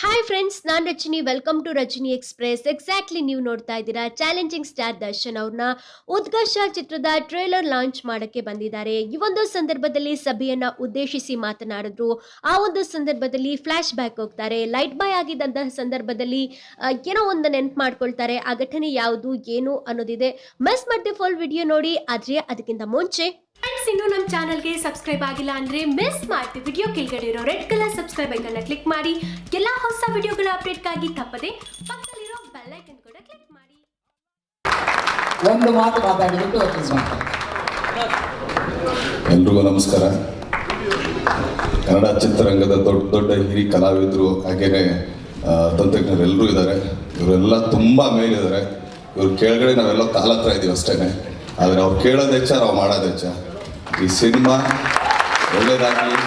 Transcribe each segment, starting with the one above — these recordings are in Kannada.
ಹಾಯ್ ಫ್ರೆಂಡ್ಸ್ ನಾನು Rajani. Welcome to Rajani express exactly ನೀವು ನೋಡ್ತಾ ಇದ್ದೀರಾ ಚಾಲೆಂಜಿಂಗ್ ಸ್ಟಾರ್ ದರ್ಶನ್ ಅವ್ರನ್ನ. ಉದ್ಘರ್ಷ ಚಿತ್ರದ ಟ್ರೇಲರ್ ಲಾಂಚ್ ಮಾಡಕ್ಕೆ ಬಂದಿದ್ದಾರೆ. ಈ ಒಂದು ಸಂದರ್ಭದಲ್ಲಿ ಸಭೆಯನ್ನ ಉದ್ದೇಶಿಸಿ ಮಾತನಾಡಿದ್ರು. ಆ ಒಂದು ಸಂದರ್ಭದಲ್ಲಿ ಫ್ಲಾಶ್ ಬ್ಯಾಕ್ ಹೋಗ್ತಾರೆ. ಲೈಟ್ ಬಾಯ್ ಆಗಿದ್ದಂತಹ ಸಂದರ್ಭದಲ್ಲಿ ಏನೋ ಒಂದು ನೆನ್ಪು ಮಾಡ್ಕೊಳ್ತಾರೆ. ಆ ಘಟನೆ ಯಾವುದು, ಏನು ಅನ್ನೋದಿದೆ. ಮಿಸ್ ಮಾಡ್ದೆ ಫುಲ್ ವಿಡಿಯೋ ನೋಡಿ. ಆದ್ರೆ ಅದಕ್ಕಿಂತ ಮುಂಚೆ ಫ್ರೆಂಡ್ಸ್ ಇನ್ನು ನಮ್ಮ ಚಾನಲ್ಗೆ ಸಬ್ಸ್ಕ್ರೈಬ್ ಆಗಿಲ್ಲ ಅಂದ್ರೆ ಮಿಸ್ ಮಾಡ್ತೀವಿ ವಿಡಿಯೋ ಕೆಳಗಡೆ ಇರೋ ರೆಡ್ ಕಲರ್ ಸಬ್ಸ್ಕ್ರೈಬ್ ಐಕನ್ನ ಕ್ಲಿಕ್ ಮಾಡಿ. ಎಲ್ಲಾ ಹೊಸ ವಿಡಿಯೋಗಳ ಅಪ್ಡೇಟ್ಗಾಗಿ ತಪ್ಪದೆ ಪಕ್ಕದಲ್ಲಿರೋ ಬೆಲ್ ಐಕನ್ ಕೂಡ ಕ್ಲಿಕ್ ಮಾಡಿ. ಒಂದು ಮಾತು ಮಾಡ್ತಾರೆ. ಎಲ್ರಿಗೂ ನಮಸ್ಕಾರ. ಕನ್ನಡ ಚಿತ್ರರಂಗದ ದೊಡ್ಡ ದೊಡ್ಡ ಹಿರಿ ಕಲಾವಿದರು ಹಾಗೇನೆ ತಂತ್ರಜ್ಞರೆಲ್ಲರೂ ತಂತ್ರಜ್ಞರು ಎಲ್ಲರೂ ಇದ್ದಾರೆ. ಇವರೆಲ್ಲ ತುಂಬ ಮೇಲಿದ್ದಾರೆ. ಇವ್ರು ಕೆಳಗಡೆ ನಾವೆಲ್ಲ ಕಾಲತ್ರ ಇದ್ದೀವಿ ಅಷ್ಟೇ ಅಷ್ಟೇನೆ. ಆದರೆ ಅವ್ರು ಕೇಳೋದು ಹೆಚ್ಚ ನಾವು ಮಾಡೋದು ಹೆಚ್ಚ ಈ ಸಿನಿಮಾ ಒಳ್ಳೇದಾಗಲಿ,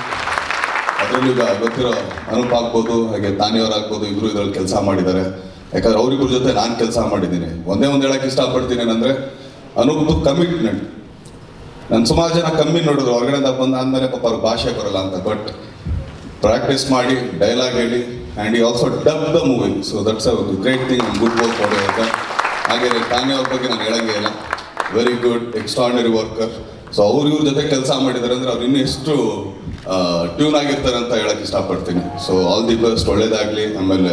ಅದರಲ್ಲೂ ಈಗ ಗೊತ್ತಿರೋ ಅನೂಪ್ ಆಗ್ಬೋದು, ಹಾಗೆ ತಾನಿಯವ್ರು ಆಗ್ಬೋದು ಇಬ್ರು ಇದರಲ್ಲಿ ಕೆಲಸ ಮಾಡಿದ್ದಾರೆ. ಯಾಕಂದ್ರೆ ಅವ್ರಿಬ್ರ ಜೊತೆ ನಾನು ಕೆಲಸ ಮಾಡಿದ್ದೀನಿ. ಒಂದೇ ಒಂದು ಹೇಳಕ್ಕೆ ಇಷ್ಟಪಡ್ತೀನಿ ಏನಂದ್ರೆ, ಅನೂಪ್ದು ಕಮಿಟ್ಮೆಂಟ್ ನಾನು ಸುಮಾರು ಜನ ಕಮ್ಮಿ ನೋಡಿದ್ರು ಹೊರಗಡೆ ಬಂದ ಆದ್ಮೇಲೆ ಪಾಪ ಅವ್ರ ಭಾಷೆ ಬರಲ್ಲ ಅಂತ. ಬಟ್ ಪ್ರಾಕ್ಟೀಸ್ ಮಾಡಿ ಡೈಲಾಗ್ ಹೇಳಿ ಆ್ಯಂಡ್ ಈ also dub the movie so that's a great thing good work ಮಾಡಿ ಅಂತ ಹಾಗೆ ತಾನೇ ಅವ್ರ ಬಗ್ಗೆ ನಾನು ಹೇಳೋಂಗೇ ಇಲ್ಲ. Very good extraordinary worker so ಅವ್ರು ಇವ್ರ ಜೊತೆ ಕೆಲಸ ಮಾಡಿದ್ದಾರೆ ಅಂದ್ರೆ ಅವ್ರು ಇನ್ನೂ ಎಷ್ಟು ಟ್ಯೂನ್ ಆಗಿರ್ತಾರೆ ಅಂತ ಹೇಳಕ್ ಇಷ್ಟಪಡ್ತೀನಿ. ಸೊ ಆಲ್ ದಿ ಬೆಸ್ಟ್ ಒಳ್ಳೇದಾಗ್ಲಿ. ಆಮೇಲೆ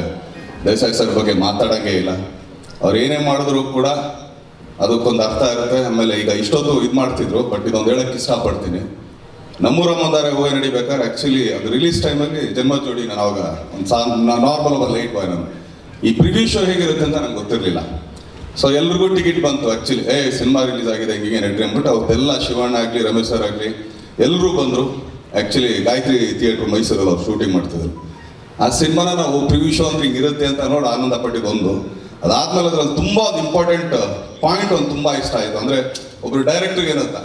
ದೇಸಾಯಿ ಸರ್ ಬಗ್ಗೆ ಮಾತಾಡಂಗೆ ಇಲ್ಲ. ಅವ್ರು ಏನೇ ಮಾಡಿದ್ರು ಕೂಡ ಅದಕ್ಕೊಂದು ಅರ್ಥ ಇರುತ್ತೆ. ಆಮೇಲೆ ಈಗ ಇಷ್ಟೊತ್ತು ಇದು ಮಾಡ್ತಿದ್ರು ಬಟ್ ಇದೊಂದು ಹೇಳಕ್ ಇಷ್ಟಪಡ್ತೀನಿ. ನಮ್ಮೂರ ಮಂದಾರೆ ಹೋಗಿ ನಡಿಬೇಕಾದ್ರೆ ಆಕ್ಚುಲಿ ಅದು ರಿಲೀಸ್ ಟೈಮಲ್ಲಿ ಜನ್ಮ ಜೋಡಿ ನಾನು ಅವಾಗ ಒಂದು ಸಾ ನಾರ್ಮಲ್ ಒಬ್ಬ ಲೈಟ್ ಬಾಯ್ ನಾನು. ಈ ಪ್ರಿವ್ಯೂ ಶೋ ಹೇಗಿರುತ್ತೆ ಅಂತ ನಂಗೆ ಗೊತ್ತಿರಲಿಲ್ಲ. ಸೊ ಎಲ್ರಿಗೂ ಟಿಕೆಟ್ ಬಂತು ಆಕ್ಚುಲಿ ಏ ಸಿನಿಮಾ ರಿಲೀಸ್ ಆಗಿದೆ, ಹಿಂಗೆ ನಡ್ರಿ ಅಂದ್ಬಿಟ್ಟು ಅವತ್ತೆಲ್ಲ ಶಿವಣ್ಣ ಆಗಲಿ, ರಮೇಶ್ ಸರ್ ಆಗಲಿ ಎಲ್ಲರೂ ಬಂದರು. ಆ್ಯಕ್ಚುಲಿ ಗಾಯತ್ರಿ ಥಿಯೇಟ್ರ್ ಮೈಸೂರಲ್ಲಿ ಅವ್ರು ಶೂಟಿಂಗ್ ಮಾಡ್ತಿದ್ರು. ಆ ಸಿನಿಮಾನ ನಾವು ಪ್ರಿವ್ಯೂ ಶೋ ಅಂದ್ರೆ ಹಿಂಗಿರುತ್ತೆ ಅಂತ ನೋಡಿ ಆನಂದ ಪಟ್ಟಿ ಬಂದು. ಅದಾದ್ಮೇಲೆ ಅದ್ರಲ್ಲಿ ತುಂಬ ಒಂದು ಇಂಪಾರ್ಟೆಂಟ್ ಪಾಯಿಂಟ್ ಒಂದು ತುಂಬ ಇಷ್ಟ ಆಯಿತು. ಅಂದರೆ ಒಬ್ಬರು ಡೈರೆಕ್ಟ್ರಿಗೆ ಏನಂತ,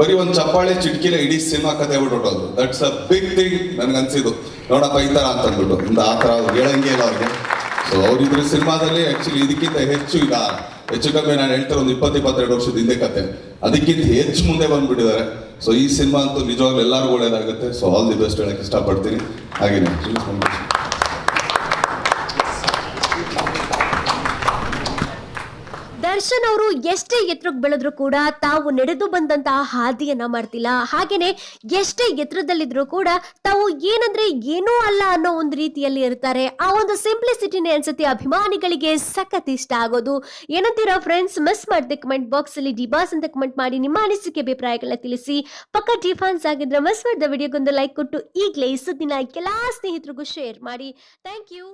ಬರೀ ಒಂದು ಚಪ್ಪಾಳೆ ಚಿಟ್ಕಿಲೆ ಇಡೀ ಸಿನಿಮಾ ಕತೆ ಬಿಟ್ಬಿಟ್ಟೋದು ದಟ್ಸ್ ಅ ಬಿಗ್ ಥಿಂಗ್ ನನಗೆ ಅನ್ಸಿದ್ದು ನೋಡಪ್ಪ, ಈ ಥರ ಅಂತ ಅಂದ್ಬಿಟ್ಟು. ಆ ಥರ ಅವ್ರು ಹೇಳಂಗೆ ಇಲ್ಲ ಅವ್ರಿಗೆ. ಸೊ ಅವ್ರಿದ್ರ ಸಿನಿಮಾದಲ್ಲಿ ಆಕ್ಚುಲಿ ಇದಕ್ಕಿಂತ ಹೆಚ್ಚು ಈಗ ಹೆಚ್ಚು ಕಮ್ಮಿ ನಾನು ಹೇಳ್ತಾರೆ ಒಂದು ಇಪ್ಪತ್ತು ಇಪ್ಪತ್ತೆರಡು ವರ್ಷದ ಹಿಂದೆ ಕತೆ. ಅದಕ್ಕಿಂತ ಹೆಚ್ಚು ಮುಂದೆ ಬಂದ್ಬಿಟ್ಟಿದ್ದಾರೆ. ಸೊ ಈ ಸಿನಿಮಾ ಅಂತೂ ನಿಜವಾಗ್ಲೂ ಎಲ್ಲರಿಗೂ ಒಳ್ಳೇದಾಗುತ್ತೆ ಸೊ ಆಲ್ ದಿ ಬೆಸ್ಟ್ ಹೇಳಕ್ಕೆ ಇಷ್ಟಪಡ್ತೀನಿ. ಹಾಗೇನೆ. ದರ್ಶನ್ ಅವರು ಎಷ್ಟೇ ಎತ್ತರಕ್ಕೆ ಬೆಳೆದ್ರು ಕೂಡ ತಾವು ನಡೆದು ಬಂದಂತಹ ಹಾದಿಯನ್ನ ಮಾಡ್ತಿಲ್ಲ. ಹಾಗೇನೆ ಎಷ್ಟೇ ಎತ್ತರದಲ್ಲಿದ್ರು ಕೂಡ ತಾವು ಏನಂದ್ರೆ ಏನೂ ಅಲ್ಲ ಅನ್ನೋ ಒಂದು ರೀತಿಯಲ್ಲಿ ಇರ್ತಾರೆ. ಆ ಒಂದು ಸಿಂಪ್ಲಿಸಿಟಿನೇ ಅನ್ಸುತ್ತೆ ಅಭಿಮಾನಿಗಳಿಗೆ ಸಖತ್ ಇಷ್ಟ ಆಗೋದು. ಏನಂತೀರಾ ಫ್ರೆಂಡ್ಸ್ ಮಿಸ್ ಮಾಡಿದೆ ಕಮೆಂಟ್ ಬಾಕ್ಸ್ ಅಲ್ಲಿ ಡಿಬಾಸ್ ಅಂತ ಕಮೆಂಟ್ ಮಾಡಿ ನಿಮ್ಮ ಅನಿಸಿಕೆ, ಅಭಿಪ್ರಾಯಗಳನ್ನ ತಿಳಿಸಿ. ಪಕ್ಕ ಡಿಫಾನ್ಸ್ ಆಗಿದ್ರೆ ಮಿಸ್ ಮಾಡಿದ ವಿಡಿಯೋಗೊಂದು ಲೈಕ್ ಕೊಟ್ಟು ಈಗಲೇ ಈ ಸುದ್ದಿನ ಎಲ್ಲಾ ಸ್ನೇಹಿತರಿಗೂ ಶೇರ್ ಮಾಡಿ. Thank you